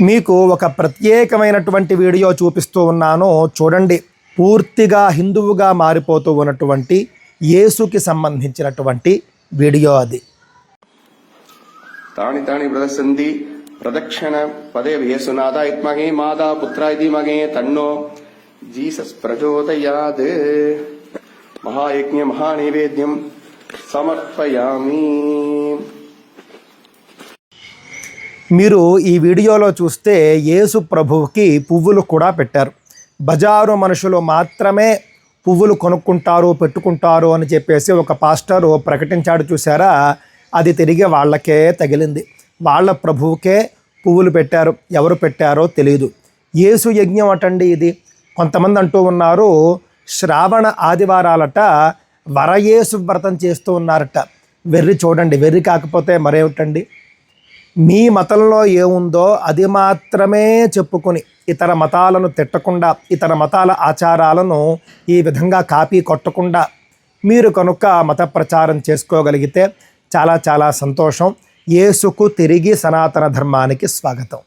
మీకు ఒక ప్రత్యేకమైనటువంటి వీడియో చూపిస్తూ ఉన్నాను. చూడండి. పూర్తిగా హిందువుగా మారిపోతూ ఉన్నటువంటి యేసుకి సంబంధించినటువంటి వీడియో అది. తాని తాని ప్రదర్శింది ప్రదక్షిణ పదే యేసునాథ ఇత్మగే మాదా పుత్ర ఇది మగే తన్నో. జీసస్ ప్రచోదయాద్ మహాయజ్ఞ మహానైవేద్యం సమర్పయామి. మీరు ఈ వీడియోలో చూస్తే యేసు ప్రభువుకి పువ్వులు కూడా పెట్టారు. బజారు మనుషులు మాత్రమే పువ్వులు కొనుక్కుంటారు పెట్టుకుంటారు అని చెప్పేసి ఒక పాస్టరు ప్రకటించాడు చూసారా అది తిరిగి వాళ్ళకే తగిలింది. వాళ్ళ ప్రభువుకే పువ్వులు పెట్టారు. ఎవరు పెట్టారో తెలియదు యేసు యజ్ఞం అటండి ఇది. కొంతమంది అంటూ ఉన్నారు శ్రావణ ఆదివారాలట వరయేసు వ్రతం చేస్తూ ఉన్నారట. వెర్రి చూడండి వెర్రి కాకపోతే మరేమిటండి? మీ మతంలో ఏముందో అది మాత్రమే చెప్పుకొని ఇతర మతాలను తిట్టకుండా ఇతర మతాల ఆచారాలను ఈ విధంగా కాపీ కొట్టకుండా మీరు కనుక మత ప్రచారం చేసుకోగలిగితే చాలా చాలా సంతోషం. యేసుకు తిరిగి సనాతన ధర్మానికి స్వాగతం.